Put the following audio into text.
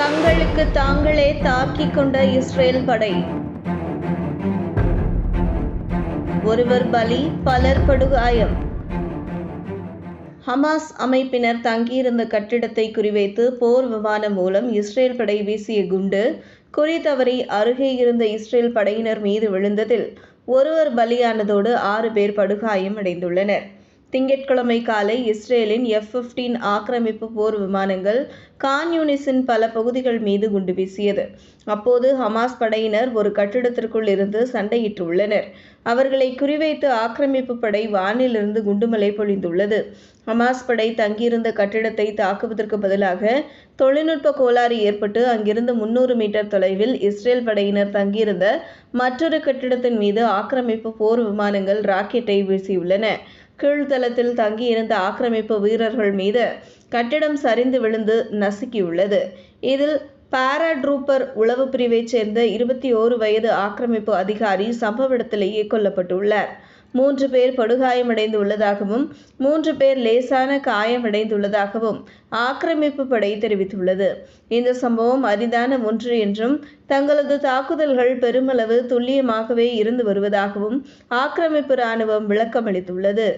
தங்களுக்கு தாங்களே தாக்கிக் கொண்ட இஸ்ரேல் படை. ஒருவர் பலி பலர் படுகாயம். ஹமாஸ் அமைப்பினர் தங்கியிருந்த கட்டிடத்தை குறிவைத்து போர் விமானம் மூலம் இஸ்ரேல் படை வீசிய குண்டு குறி தவறி அருகே இருந்த இஸ்ரேல் படையினர் மீது விழுந்ததில் ஒருவர் பலியானதோடு ஆறு பேர் படுகாயம் அடைந்துள்ளனர் திங்கட்கிழமை காலை இஸ்ரேலின் எஃப் பிப்டீன் ஆக்கிரமிப்பு போர் விமானங்கள் கான் யூனிஸின் பல பகுதிகள் மீது குண்டு வீசியது. அப்போது ஹமாஸ் படையினர் ஒரு கட்டிடத்திற்குள் இருந்து சண்டையிட்டுள்ளனர். அவர்களை குறிவைத்து ஆக்கிரமிப்பு படை வானிலிருந்து குண்டுமலை பொழிந்துள்ளது. ஹமாஸ் படை தங்கியிருந்த கட்டிடத்தை தாக்குவதற்கு பதிலாக தொழில்நுட்ப கோளாறு ஏற்பட்டு அங்கிருந்து முன்னூறு மீட்டர் தொலைவில் இஸ்ரேல் படையினர் தங்கியிருந்த மற்றொரு கட்டிடத்தின் மீது ஆக்கிரமிப்பு போர் விமானங்கள் ராக்கெட்டை வீசியுள்ளன. கீழ்தளத்தில் தங்கியிருந்த ஆக்கிரமிப்பு வீரர்கள் மீது கட்டிடம் சரிந்து விழுந்து நசுக்கியுள்ளது. இதில் பாராட்ரூப்பர் உளவு பிரிவைச் சேர்ந்த இருபத்தி ஓரு வயது ஆக்கிரமிப்பு அதிகாரி சம்பவ இடத்திலேயே கொல்லப்பட்டுள்ளார். மூன்று பேர் படுகாயமடைந்துள்ளதாகவும் மூன்று பேர் லேசான காயமடைந்துள்ளதாகவும் ஆக்கிரமிப்பு படை தெரிவித்துள்ளது. இந்த சம்பவம் அரிதான ஒன்று என்றும் தங்களது தாக்குதல்கள் பெருமளவு துல்லியமாகவே இருந்து வருவதாகவும் ஆக்கிரமிப்பு இராணுவம் விளக்கமளித்துள்ளது.